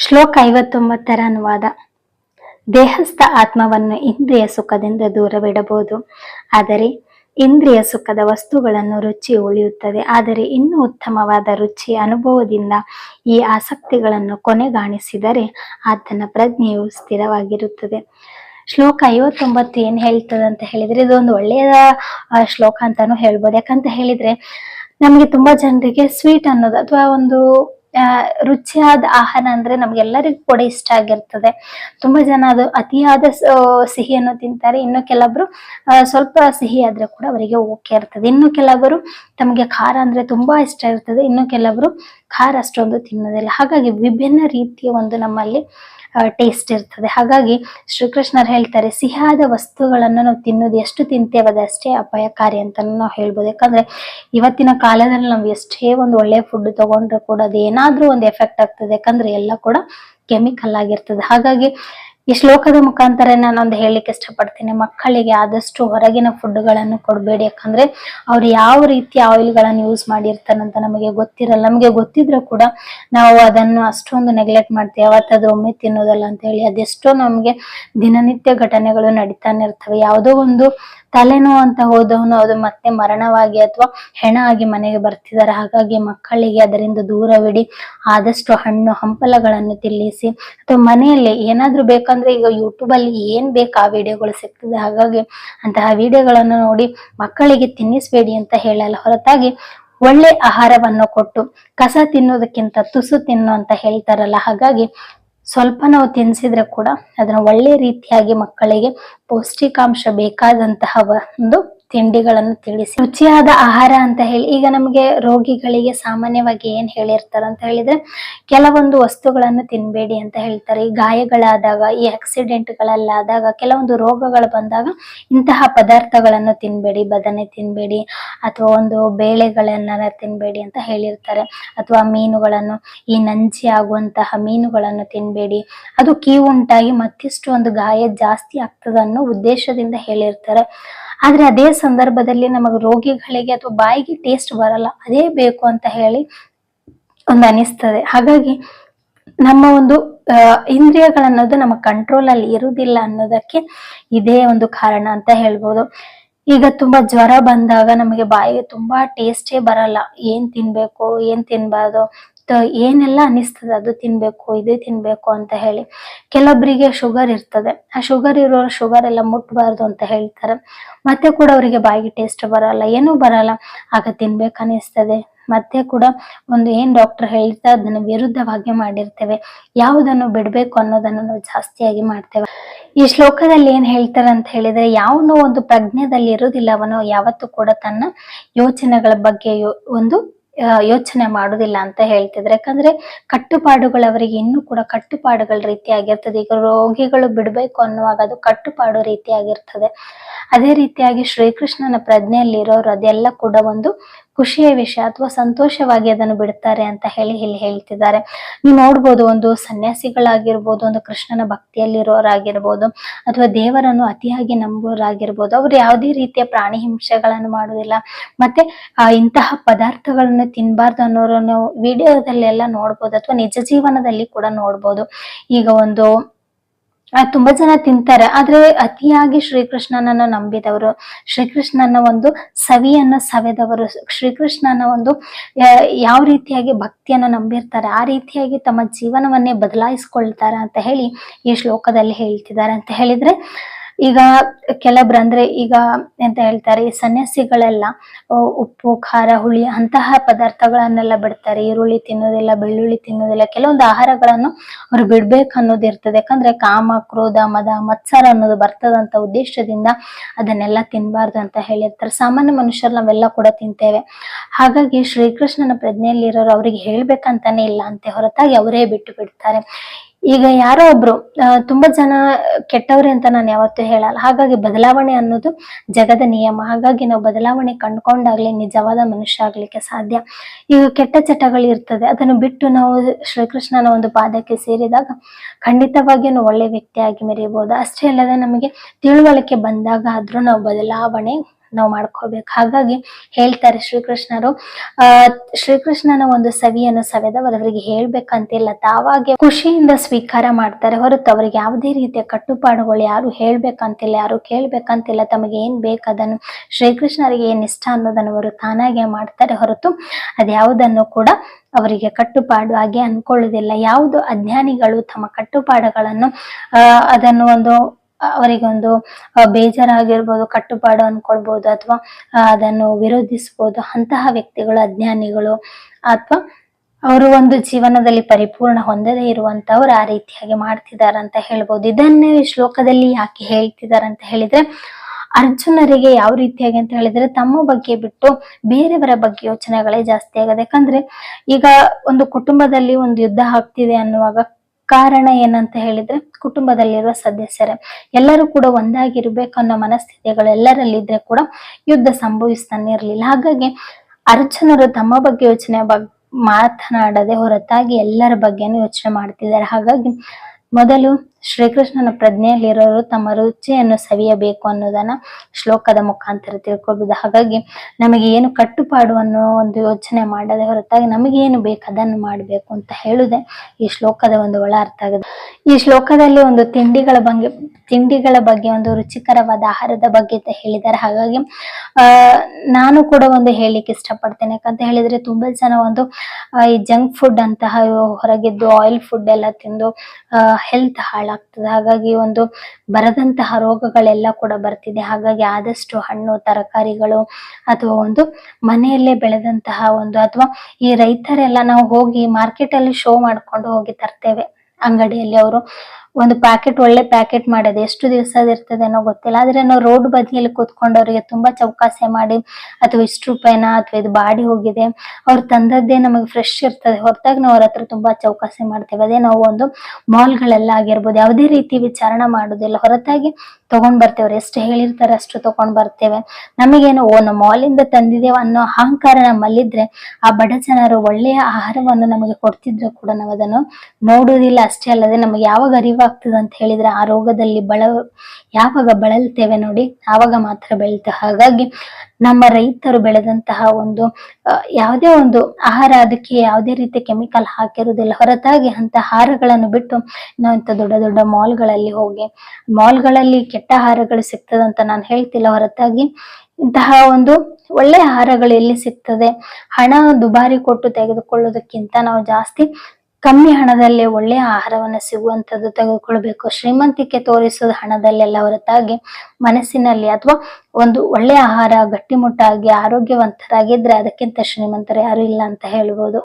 ಶ್ಲೋಕ ಐವತ್ತೊಂಬತ್ತರ ಅನುವಾದ. ದೇಹಸ್ಥ ಆತ್ಮವನ್ನು ಇಂದ್ರಿಯ ಸುಖದಿಂದ ದೂರವಿಡಬಹುದು. ಆದರೆ ಇಂದ್ರಿಯ ಸುಖದ ವಸ್ತುಗಳನ್ನು ರುಚಿ ಉಳಿಯುತ್ತದೆ. ಆದರೆ ಇನ್ನೂ ಉತ್ತಮವಾದ ರುಚಿ ಅನುಭವದಿಂದ ಈ ಆಸಕ್ತಿಗಳನ್ನು ಕೊನೆಗಾಣಿಸಿದರೆ ಆತನ ಪ್ರಜ್ಞೆಯು ಸ್ಥಿರವಾಗಿರುತ್ತದೆ. ಶ್ಲೋಕ ಐವತ್ತೊಂಬತ್ತು ಏನು ಹೇಳ್ತದೆ ಅಂತ ಹೇಳಿದ್ರೆ ಇದೊಂದು ಒಳ್ಳೆಯ ಶ್ಲೋಕ ಅಂತಾನು ಹೇಳ್ಬೋದು. ಯಾಕಂತ ಹೇಳಿದ್ರೆ ನಮಗೆ ತುಂಬಾ ಜನರಿಗೆ ಸ್ವೀಟ್ ಅನ್ನೋದು ಅಥವಾ ಒಂದು ರುಚಿಯಾದ ಆಹಾರ ಅಂದ್ರೆ ನಮ್ಗೆಲ್ಲರಿಗೂ ಕೂಡ ಇಷ್ಟ ಆಗಿರ್ತದೆ. ತುಂಬಾ ಜನ ಅದು ಅತಿಯಾದ ಸಿಹಿಯನ್ನು ತಿಂತಾರೆ. ಇನ್ನು ಕೆಲವರು ಸ್ವಲ್ಪ ಸಿಹಿ ಆದ್ರೆ ಕೂಡ ಅವರಿಗೆ ಓಕೆ ಇರ್ತದೆ. ಇನ್ನು ಕೆಲವರು ತಮಗೆ ಖಾರ ಅಂದ್ರೆ ತುಂಬಾ ಇಷ್ಟ ಇರ್ತದೆ. ಇನ್ನು ಕೆಲವರು ಖಾರ ಅಷ್ಟೊಂದು ತಿನ್ನೋದಿಲ್ಲ. ಹಾಗಾಗಿ ವಿಭಿನ್ನ ರೀತಿಯ ಒಂದು ನಮ್ಮಲ್ಲಿ ಟೇಸ್ಟ್ ಇರ್ತದೆ. ಹಾಗಾಗಿ ಶ್ರೀಕೃಷ್ಣರು ಹೇಳ್ತಾರೆ, ಸಿಹಿಯಾದ ವಸ್ತುಗಳನ್ನು ನಾವು ತಿನ್ನೋದು ಎಷ್ಟು ತಿಂತೇವೆ ಅಷ್ಟೇ ಅಪಾಯಕಾರಿ ಅಂತ ನಾವು ಹೇಳ್ಬೋದು. ಯಾಕಂದ್ರೆ ಇವತ್ತಿನ ಕಾಲದಲ್ಲಿ ನಾವು ಎಷ್ಟೇ ಒಂದು ಒಳ್ಳೆ ಫುಡ್ ತಗೊಂಡ್ರೆ ಕೂಡ ಅದು ಏನಾದ್ರೂ ಒಂದು ಎಫೆಕ್ಟ್ ಆಗ್ತದೆ, ಯಾಕಂದ್ರೆ ಎಲ್ಲ ಕೂಡ ಕೆಮಿಕಲ್ ಆಗಿರ್ತದೆ. ಹಾಗಾಗಿ ಈ ಶ್ಲೋಕದ ಮುಖಾಂತರ ನಾನೊಂದು ಹೇಳಲಿಕ್ಕೆ ಇಷ್ಟಪಡ್ತೀನಿ. ಮಕ್ಕಳಿಗೆ ಆದಷ್ಟು ಹೊರಗಿನ ಫುಡ್ಗಳನ್ನು ಕೊಡಬೇಡಿ. ಯಾಕಂದ್ರೆ ಅವ್ರು ಯಾವ ರೀತಿ ಆಯಿಲ್ಗಳನ್ನು ಯೂಸ್ ಮಾಡಿರ್ತಾರಂತ ನಮಗೆ ಗೊತ್ತಿರಲ್ಲ. ನಮಗೆ ಗೊತ್ತಿದ್ರೂ ಕೂಡ ನಾವು ಅದನ್ನು ಅಷ್ಟೊಂದು ನೆಗ್ಲೆಕ್ಟ್ ಮಾಡ್ತೀವಿ. ಅವತ್ತದು ಒಮ್ಮೆ ತಿನ್ನೋದಲ್ಲ ಅಂತ ಹೇಳಿ ಅದೆಷ್ಟೋ ನಮಗೆ ದಿನನಿತ್ಯ ಘಟನೆಗಳು ನಡೀತಾನೆ ಇರ್ತವೆ. ಯಾವುದೋ ಒಂದು ತಲೆನೋವು ಅಂತ ಹೋದವನು ಅದು ಮತ್ತೆ ಮರಣವಾಗಿ ಅಥವಾ ಹೆಣ ಆಗಿ ಮನೆಗೆ ಬರ್ತಿದ್ದಾರೆ. ಹಾಗಾಗಿ ಮಕ್ಕಳಿಗೆ ಅದರಿಂದ ದೂರವಿಡಿ. ಆದಷ್ಟು ಹಣ್ಣು ಹಂಪಲಗಳನ್ನು ತಿಳಿಸಿ ಅಥವಾ ಮನೆಯಲ್ಲಿ ಏನಾದ್ರೂ ಬೇಕಂದ್ರೆ ಈಗ ಯೂಟ್ಯೂಬ್ ಅಲ್ಲಿ ಏನ್ ಬೇಕು ಆ ವಿಡಿಯೋಗಳು ಸಿಗ್ತದೆ. ಹಾಗಾಗಿ ಅಂತಹ ವಿಡಿಯೋಗಳನ್ನು ನೋಡಿ ಮಕ್ಕಳಿಗೆ ತಿನ್ನಿಸ್ಬೇಡಿ ಅಂತ ಹೇಳಲ್ಲ. ಹೊರತಾಗಿ ಒಳ್ಳೆ ಆಹಾರವನ್ನು ಕೊಟ್ಟು ಕಸ ತಿನ್ನೋದಕ್ಕಿಂತ ತುಸು ತಿನ್ನು ಅಂತ ಹೇಳ್ತಾರಲ್ಲ. ಹಾಗಾಗಿ ಸ್ವಲ್ಪ ನಾವು ತಿನ್ಸಿದ್ರೆ ಕೂಡ ಅದನ್ನ ಒಳ್ಳೆ ರೀತಿಯಾಗಿ ಮಕ್ಕಳಿಗೆ ಪೌಷ್ಟಿಕಾಂಶ ಬೇಕಾದಂತಹ ಒಂದು ತಿಂಡಿಗಳನ್ನು ತಿಳಿಸಿ. ರುಚಿಯಾದ ಆಹಾರ ಅಂತ ಹೇಳಿ, ಈಗ ನಮಗೆ ರೋಗಿಗಳಿಗೆ ಸಾಮಾನ್ಯವಾಗಿ ಏನ್ ಹೇಳಿರ್ತಾರೆ ಅಂತ ಹೇಳಿದ್ರೆ, ಕೆಲವೊಂದು ವಸ್ತುಗಳನ್ನು ತಿನ್ಬೇಡಿ ಅಂತ ಹೇಳ್ತಾರೆ. ಈ ಗಾಯಗಳಾದಾಗ, ಈ ಆಕ್ಸಿಡೆಂಟ್ಗಳಲ್ಲಾದಾಗ, ಕೆಲವೊಂದು ರೋಗಗಳು ಬಂದಾಗ ಇಂತಹ ಪದಾರ್ಥಗಳನ್ನು ತಿನ್ಬೇಡಿ, ಬದನೆ ತಿನ್ಬೇಡಿ, ಅಥವಾ ಒಂದು ಬೇಳೆಗಳನ್ನ ತಿನ್ಬೇಡಿ ಅಂತ ಹೇಳಿರ್ತಾರೆ. ಅಥವಾ ಮೀನುಗಳನ್ನು, ಈ ನಂಜಿ ಆಗುವಂತಹ ಮೀನುಗಳನ್ನು ತಿನ್ಬೇಡಿ. ಅದು ಕೀವು ಉಂಟಾಗಿ ಮತ್ತಿಷ್ಟು ಒಂದು ಗಾಯ ಜಾಸ್ತಿ ಆಗ್ತದ ಅನ್ನೋ ಉದ್ದೇಶದಿಂದ ಹೇಳಿರ್ತಾರೆ. ಆದ್ರೆ ಅದೇ ಸಂದರ್ಭದಲ್ಲಿ ನಮಗೆ ರೋಗಿಗಳಿಗೆ ಅಥವಾ ಬಾಯಿಗೆ ಟೇಸ್ಟ್ ಬರಲ್ಲ. ಅದೇ ಬೇಕು ಅಂತ ಹೇಳಿ ಒಂದು ಅನಿಸ್ತದೆ. ಹಾಗಾಗಿ ನಮ್ಮ ಒಂದು ಇಂದ್ರಿಯಗಳನ್ನೋದು ನಮ್ಮ ಕಂಟ್ರೋಲ್ ಅಲ್ಲಿ ಇರುವುದಿಲ್ಲ ಅನ್ನೋದಕ್ಕೆ ಇದೇ ಒಂದು ಕಾರಣ ಅಂತ ಹೇಳ್ಬೋದು. ಈಗ ತುಂಬಾ ಜ್ವರ ಬಂದಾಗ ನಮಗೆ ಬಾಯಿಗೆ ತುಂಬಾ ಟೇಸ್ಟೇ ಬರಲ್ಲ. ಏನ್ ತಿನ್ಬೇಕು, ಏನ್ ತಿನ್ಬಾರ್ದು ಏನೆಲ್ಲ ಅನಿಸ್ತದೆ ಅದು ತಿನ್ಬೇಕು, ಇದು ತಿನ್ಬೇಕು ಅಂತ ಹೇಳಿ ಕೆಲವೊಬ್ಬರಿಗೆ ಶುಗರ್ ಇರ್ತದೆ. ಆ ಶುಗರ್ ಇರೋ ಶುಗರ್ ಎಲ್ಲ ಮುಟ್ಬಾರ್ದು ಅಂತ ಹೇಳ್ತಾರೆ. ಮತ್ತೆ ಕೂಡ ಅವರಿಗೆ ಬಾಯಿಗೆ ಟೇಸ್ಟ್ ಬರಲ್ಲ, ಏನೂ ಬರಲ್ಲ. ಆಗ ತಿನ್ಬೇಕು ಅನಿಸ್ತದೆ ಮತ್ತೆ ಕೂಡ ಒಂದು ಏನ್ ಡಾಕ್ಟರ್ ಹೇಳ್ತಾ ಅದನ್ನ ವಿರುದ್ಧವಾಗಿ ಮಾಡಿರ್ತೇವೆ. ಯಾವುದನ್ನು ಬಿಡ್ಬೇಕು ಅನ್ನೋದನ್ನ ನಾವು ಜಾಸ್ತಿಯಾಗಿ ಮಾಡ್ತೇವೆ. ಈ ಶ್ಲೋಕದಲ್ಲಿ ಏನ್ ಹೇಳ್ತಾರೆ ಅಂತ ಹೇಳಿದ್ರೆ, ಯಾವನು ಒಂದು ಪ್ರಜ್ಞೆದಲ್ಲಿ ಇರುವುದಿಲ್ಲ, ಅವನು ಯಾವತ್ತೂ ಕೂಡ ತನ್ನ ಯೋಚನೆಗಳ ಬಗ್ಗೆ ಒಂದು ಯೋಚನೆ ಮಾಡುದಿಲ್ಲ ಅಂತ ಹೇಳ್ತಿದ್ರೆ. ಯಾಕಂದ್ರೆ ಕಟ್ಟುಪಾಡುಗಳು ಅವರಿಗೆ ಇನ್ನೂ ಕೂಡ ಕಟ್ಟುಪಾಡುಗಳ ರೀತಿಯಾಗಿರ್ತದೆ. ಈಗ ರೋಗಿಗಳು ಬಿಡಬೇಕು ಅನ್ನುವಾಗ ಅದು ಕಟ್ಟುಪಾಡು ರೀತಿಯಾಗಿರ್ತದೆ. ಅದೇ ರೀತಿಯಾಗಿ ಶ್ರೀಕೃಷ್ಣನ ಪ್ರಜ್ಞೆಯಲ್ಲಿರೋರು ಅದೆಲ್ಲ ಕೂಡ ಒಂದು ಖುಷಿಯ ವಿಷಯ ಅಥವಾ ಸಂತೋಷವಾಗಿ ಅದನ್ನು ಬಿಡ್ತಾರೆ ಅಂತ ಹೇಳಿ ಇಲ್ಲಿ ಹೇಳ್ತಿದ್ದಾರೆ. ನೀವು ನೋಡ್ಬೋದು ಒಂದು ಸನ್ಯಾಸಿಗಳಾಗಿರ್ಬೋದು, ಒಂದು ಕೃಷ್ಣನ ಭಕ್ತಿಯಲ್ಲಿರೋರಾಗಿರ್ಬೋದು, ಅಥವಾ ದೇವರನ್ನು ಅತಿಯಾಗಿ ನಂಬೋರಾಗಿರ್ಬೋದು ಅವ್ರು ಯಾವುದೇ ರೀತಿಯ ಪ್ರಾಣಿ ಹಿಂಸೆಗಳನ್ನು ಮಾಡುವುದಿಲ್ಲ. ಮತ್ತೆ ಇಂತಹ ಪದಾರ್ಥಗಳನ್ನು ತಿನ್ನಬಾರ್ದು ಅನ್ನೋರನ್ನು ವಿಡಿಯೋದಲ್ಲೆಲ್ಲ ನೋಡ್ಬೋದು, ಅಥವಾ ನಿಜ ಜೀವನದಲ್ಲಿ ಕೂಡ ನೋಡ್ಬೋದು. ಈಗ ಒಂದು ತುಂಬಾ ಜನ ತಿಂತಾರೆ. ಆದ್ರೆ ಅತಿಯಾಗಿ ಶ್ರೀಕೃಷ್ಣನನ್ನು ನಂಬಿದವರು, ಶ್ರೀಕೃಷ್ಣನ ಒಂದು ಸವಿಯನ್ನು ಸವೆದವರು, ಶ್ರೀಕೃಷ್ಣನ ಒಂದು ಯಾವ ರೀತಿಯಾಗಿ ಭಕ್ತಿಯನ್ನು ನಂಬಿರ್ತಾರೆ, ಆ ರೀತಿಯಾಗಿ ತಮ್ಮ ಜೀವನವನ್ನೇ ಬದಲಾಯಿಸ್ಕೊಳ್ತಾರೆ ಅಂತ ಹೇಳಿ ಈ ಶ್ಲೋಕದಲ್ಲಿ ಹೇಳ್ತಿದ್ದಾರೆ ಅಂತ ಹೇಳಿದ್ರೆ ಈಗ ಕೆಲವ್ರು ಅಂದ್ರೆ ಈಗ ಎಂತ ಹೇಳ್ತಾರೆ, ಈ ಸನ್ಯಾಸಿಗಳೆಲ್ಲ ಉಪ್ಪು, ಖಾರ, ಹುಳಿ ಅಂತಹ ಪದಾರ್ಥಗಳನ್ನೆಲ್ಲ ಬಿಡ್ತಾರೆ. ಈರುಳ್ಳಿ ತಿನ್ನೋದಿಲ್ಲ, ಬೆಳ್ಳುಳ್ಳಿ ತಿನ್ನೋದಿಲ್ಲ, ಕೆಲವೊಂದು ಆಹಾರಗಳನ್ನು ಅವ್ರು ಬಿಡ್ಬೇಕು ಅನ್ನೋದು ಇರ್ತದೆ. ಯಾಕಂದ್ರೆ ಕಾಮ, ಕ್ರೋಧ, ಮದ, ಮತ್ಸರ ಅನ್ನೋದು ಬರ್ತದಂತ ಉದ್ದೇಶದಿಂದ ಅದನ್ನೆಲ್ಲ ತಿನ್ಬಾರ್ದು ಅಂತ ಹೇಳಿರ್ತಾರೆ. ಸಾಮಾನ್ಯ ಮನುಷ್ಯರು ನಾವೆಲ್ಲ ಕೂಡ ತಿಂತೇವೆ. ಹಾಗಾಗಿ ಶ್ರೀಕೃಷ್ಣನ ಪ್ರಜ್ಞೆಯಲ್ಲಿರೋರು ಅವ್ರಿಗೆ ಹೇಳ್ಬೇಕಂತಾನೆ ಇಲ್ಲ ಅಂತೆ. ಹೊರತಾಗಿ ಅವರೇ ಬಿಟ್ಟು ಬಿಡ್ತಾರೆ. ಈಗ ಯಾರೋ ಒಬ್ರು ತುಂಬಾ ಜನ ಕೆಟ್ಟವ್ರೆ ಅಂತ ನಾನು ಯಾವತ್ತೂ ಹೇಳಲ್ಲ. ಹಾಗಾಗಿ ಬದಲಾವಣೆ ಅನ್ನೋದು ಜಗದ ನಿಯಮ. ಹಾಗಾಗಿ ನಾವು ಬದಲಾವಣೆ ಕಂಡ್ಕೊಂಡಾಗ್ಲಿ ನಿಜವಾದ ಮನುಷ್ಯ ಆಗ್ಲಿಕ್ಕೆ ಸಾಧ್ಯ. ಈಗ ಕೆಟ್ಟ ಚಟಗಳು ಇರ್ತದೆ. ಅದನ್ನು ಬಿಟ್ಟು ನಾವು ಶ್ರೀಕೃಷ್ಣನ ಒಂದು ಪಾದಕ್ಕೆ ಸೇರಿದಾಗ ಖಂಡಿತವಾಗಿಯೂ ಒಳ್ಳೆ ವ್ಯಕ್ತಿಯಾಗಿ ಮೆರೆಯಬಹುದು. ಅಷ್ಟೇ ಅಲ್ಲದೆ ನಮಗೆ ತಿಳುವಳಿಕೆ ಬಂದಾಗ ಆದ್ರೂ ನಾವು ಬದಲಾವಣೆ ನಾವು ಮಾಡ್ಕೋಬೇಕು. ಹಾಗಾಗಿ ಹೇಳ್ತಾರೆ ಶ್ರೀಕೃಷ್ಣರು, ಆ, ಶ್ರೀಕೃಷ್ಣನ ಒಂದು ಸವಿಯನ್ನು ಸವೆದವರವರಿಗೆ ಹೇಳ್ಬೇಕಂತಿಲ್ಲ. ತಾವಾಗೆ ಖುಷಿಯಿಂದ ಸ್ವೀಕಾರ ಮಾಡ್ತಾರೆ ಹೊರತು ಅವರಿಗೆ ಯಾವುದೇ ರೀತಿಯ ಕಟ್ಟುಪಾಡುಗಳು ಯಾರು ಹೇಳ್ಬೇಕಂತಿಲ್ಲ, ಯಾರು ಕೇಳ್ಬೇಕಂತಿಲ್ಲ. ತಮಗೆ ಏನ್ ಬೇಕದನ್ನು ಶ್ರೀಕೃಷ್ಣರಿಗೆ ಏನ್ ಇಷ್ಟ ಅನ್ನೋದನ್ನು ಅವರು ತಾನಾಗೆ ಮಾಡ್ತಾರೆ ಹೊರತು ಅದ್ಯಾವುದನ್ನು ಕೂಡ ಅವರಿಗೆ ಕಟ್ಟುಪಾಡು ಹಾಗೆ ಅನ್ಕೊಳ್ಳೋದಿಲ್ಲ ಯಾವುದು ಅಜ್ಞಾನಿಗಳು ತಮ್ಮ ಕಟ್ಟುಪಾಡುಗಳನ್ನು ಅದನ್ನು ಒಂದು ಅವರಿಗೊಂದು ಬೇಜಾರಾಗಿರ್ಬೋದು, ಕಟ್ಟುಪಾಡು ಅನ್ಕೊಳ್ಬಹುದು ಅಥವಾ ಅದನ್ನು ವಿರೋಧಿಸಬಹುದು ಅಂತಹ ವ್ಯಕ್ತಿಗಳು, ಅಜ್ಞಾನಿಗಳು ಅಥವಾ ಅವರು ಒಂದು ಜೀವನದಲ್ಲಿ ಪರಿಪೂರ್ಣ ಹೊಂದದೇ ಇರುವಂತವ್ರು ಆ ರೀತಿಯಾಗಿ ಮಾಡ್ತಿದ್ದಾರೆ ಅಂತ ಹೇಳ್ಬೋದು. ಇದನ್ನೇ ಶ್ಲೋಕದಲ್ಲಿ ಯಾಕೆ ಹೇಳ್ತಿದ್ದಾರೆ ಅಂತ ಹೇಳಿದ್ರೆ, ಅರ್ಜುನರಿಗೆ ಯಾವ ರೀತಿಯಾಗಿ ಅಂತ ಹೇಳಿದ್ರೆ, ತಮ್ಮ ಬಗ್ಗೆ ಬಿಟ್ಟು ಬೇರೆಯವರ ಬಗ್ಗೆ ಯೋಚನೆಗಳೇ ಜಾಸ್ತಿ ಆಗದೆ, ಯಾಕಂದ್ರೆ ಈಗ ಒಂದು ಕುಟುಂಬದಲ್ಲಿ ಒಂದು ಯುದ್ಧ ಆಗ್ತಿದೆ ಅನ್ನುವಾಗ ಕಾರಣ ಏನಂತ ಹೇಳಿದ್ರೆ ಕುಟುಂಬದಲ್ಲಿರುವ ಸದಸ್ಯರೇ. ಎಲ್ಲರೂ ಕೂಡ ಒಂದಾಗಿರ್ಬೇಕು ಅನ್ನೋ ಮನಸ್ಥಿತಿಗಳು ಎಲ್ಲರಲ್ಲಿದ್ರೆ ಕೂಡ ಯುದ್ಧ ಸಂಭವಿಸ್ತಾನೆ ಇರಲಿಲ್ಲ. ಹಾಗಾಗಿ ಅರ್ಚನರು ತಮ್ಮ ಬಗ್ಗೆ ಯೋಚನೆ ಮಾತನಾಡದೆ ಹೊರತಾಗಿ ಎಲ್ಲರ ಬಗ್ಗೆನೂ ಯೋಚನೆ ಮಾಡ್ತಿದ್ದಾರೆ. ಹಾಗಾಗಿ ಮೊದಲು ಶ್ರೀಕೃಷ್ಣನ ಪ್ರಜ್ಞೆಯಲ್ಲಿರೋರು ತಮ್ಮ ರುಚಿಯನ್ನು ಸವಿಯಬೇಕು ಅನ್ನೋದನ್ನ ಶ್ಲೋಕದ ಮುಖಾಂತರ ತಿಳ್ಕೊಬಹುದು ಹಾಗಾಗಿ ನಮಗೆ ಏನು ಕಟ್ಟುಪಾಡು ಅನ್ನೋ ಒಂದು ಯೋಚನೆ ಮಾಡದೆ ಹೊರತಾಗಿ ನಮಗೆ ಏನು ಬೇಕು ಅದನ್ನು ಮಾಡಬೇಕು ಅಂತ ಹೇಳುದೆ ಈ ಶ್ಲೋಕದ ಒಂದು ಒಳ ಅರ್ಥ ಆಗಿದೆ. ಈ ಶ್ಲೋಕದಲ್ಲಿ ಒಂದು ತಿಂಡಿಗಳ ಬಗ್ಗೆ ತಿಂಡಿಗಳ ಬಗ್ಗೆ, ಒಂದು ರುಚಿಕರವಾದ ಆಹಾರದ ಬಗ್ಗೆ ಹೇಳಿದ್ದಾರೆ. ಹಾಗಾಗಿ, ಆ, ನಾನು ಕೂಡ ಒಂದು ಹೇಳಲಿಕ್ಕೆ ಇಷ್ಟಪಡ್ತೇನೆ. ಯಾಕಂತ ಹೇಳಿದ್ರೆ ತುಂಬಾ ಜನ ಒಂದು ಈ ಜಂಕ್ ಫುಡ್ ಅಂತಹ ಹೊರಗಿದ್ದು, ಆಯಿಲ್ ಫುಡ್ ಎಲ್ಲ ತಿಂದು ಹೆಲ್ತ್ ಹಾಳಾಗ್ತದೆ ಹಾಗಾಗಿ ಒಂದು ಬರದಂತಹ ರೋಗಗಳೆಲ್ಲ ಕೂಡ ಬರ್ತಿದೆ. ಹಾಗಾಗಿ ಆದಷ್ಟು ಹಣ್ಣು, ತರಕಾರಿಗಳು ಅಥವಾ ಒಂದು ಮನೆಯಲ್ಲೇ ಬೆಳೆದಂತಹ ಒಂದು ಅಥವಾ ಈ ರೈತರೆಲ್ಲ ನಾವು ಹೋಗಿ ಮಾರ್ಕೆಟ್ ಅಲ್ಲಿ ಶೋ ಮಾಡ್ಕೊಂಡು ಹೋಗಿ ತರ್ತೇವೆ. ಅಂಗಡಿಯಲ್ಲಿ ಅವರು ಒಂದು ಪ್ಯಾಕೆಟ್ ಒಳ್ಳೆ ಪ್ಯಾಕೆಟ್ ಮಾಡೋದು. ಎಷ್ಟು ದಿವಸ ಇರ್ತದೆ ಅನ್ನೋ ಗೊತ್ತಿಲ್ಲ. ಆದ್ರೆ ನಾವು ರೋಡ್ ಬದಿಯಲ್ಲಿ ಕೂತ್ಕೊಂಡವ್ರಿಗೆ ತುಂಬಾ ಚೌಕಾಸೆ ಮಾಡಿ, ಅಥವಾ ಇಷ್ಟು ರೂಪಾಯಿನ, ಅಥವಾ ಇದು ಬಾಡಿ ಹೋಗಿದೆ, ಅವ್ರು ತಂದದ್ದೇ ನಮಗೆ ಫ್ರೆಶ್ ಇರ್ತದೆ. ಹೊರತಾಗಿ ನಾವು ಅವ್ರ ಹತ್ರ ತುಂಬಾ ಚೌಕಾಸೆ ಮಾಡ್ತೇವೆ. ಅದೇ ನಾವು ಒಂದು ಮಾಲ್ಗಳೆಲ್ಲ ಆಗಿರ್ಬೋದು, ಯಾವುದೇ ರೀತಿ ವಿಚಾರಣೆ ಮಾಡೋದಿಲ್ಲ. ಹೊರತಾಗಿ ತಗೊಂಡ್ ಬರ್ತೇವೆ ಎಷ್ಟು ಹೇಳಿರ್ತಾರೆ ಅಷ್ಟು ತಗೊಂಡ್ ಬರ್ತೇವೆ. ನಮಗೇನು, ಓ ನಮ್ಮ ಮಾಲಿಂದ ತಂದಿದ್ದೇವೆ ಅನ್ನೋ ಅಹಂಕಾರ ನಮ್ಮಲ್ಲಿದ್ರೆ, ಆ ಬಡ ಜನರು ಒಳ್ಳೆಯ ಆಹಾರವನ್ನು ನಮಗೆ ಕೊಡ್ತಿದ್ರು ಕೂಡ ನಾವು ಅದನ್ನು ನೋಡುವುದಿಲ್ಲ. ಅಷ್ಟೇ ಅಲ್ಲದೆ ನಮಗೆ ಯಾವಾಗ ಅರಿವಾಗ್ತದೆ ಅಂತ ಹೇಳಿದ್ರೆ ಆ ರೋಗದಲ್ಲಿ ಬಳ, ಯಾವಾಗ ಬಳಲ್ತೇವೆ ನೋಡಿ, ಆವಾಗ ಮಾತ್ರ ಬೆಳೀತೇವೆ. ಹಾಗಾಗಿ ನಮ್ಮ ರೈತರು ಬೆಳೆದಂತಹ ಒಂದು ಯಾವುದೇ ಒಂದು ಆಹಾರ, ಅದಕ್ಕೆ ಯಾವುದೇ ರೀತಿ ಕೆಮಿಕಲ್ ಹಾಕಿರುವುದಿಲ್ಲ. ಹೊರತಾಗಿ ಅಂತ ಆಹಾರಗಳನ್ನು ಬಿಟ್ಟು ನಾವು ಇಂಥ ದೊಡ್ಡ ದೊಡ್ಡ ಮಾಲ್ಗಳಲ್ಲಿ ಹೋಗಿ, ಮಾಲ್ಗಳಲ್ಲಿ ಕೆಟ್ಟ ಆಹಾರಗಳು ಸಿಗ್ತದಂತ ನಾನು ಹೇಳ್ತಿಲ್ಲ. ಹೊರತಾಗಿ ಇಂತಹ ಒಂದು ಒಳ್ಳೆ ಆಹಾರಗಳು ಎಲ್ಲಿ ಸಿಗ್ತದೆ? ಹಣ ದುಬಾರಿ ಕೊಟ್ಟು ತೆಗೆದುಕೊಳ್ಳೋದಕ್ಕಿಂತ ನಾವು ಜಾಸ್ತಿ ಕಮ್ಮಿ ಹಣದಲ್ಲಿ ಒಳ್ಳೆಯ ಆಹಾರವನ್ನು ಸಿಗುವಂತದ್ದು ತೆಗೆದುಕೊಳ್ಬೇಕು. ಶ್ರೀಮಂತಿಕೆ ತೋರಿಸೋದು ಹಣದಲ್ಲೆಲ್ಲ ಹೊರತಾಗಿ ಮನಸ್ಸಿನಲ್ಲಿ ಅಥವಾ ಒಂದು ಒಳ್ಳೆಯ ಆಹಾರ, ಗಟ್ಟಿಮುಟ್ಟಾಗಿ, ಆರೋಗ್ಯವಂತರಾಗಿದ್ರೆ ಅದಕ್ಕಿಂತ ಶ್ರೀಮಂತರು ಯಾರು ಇಲ್ಲ ಅಂತ ಹೇಳ್ಬೋದು.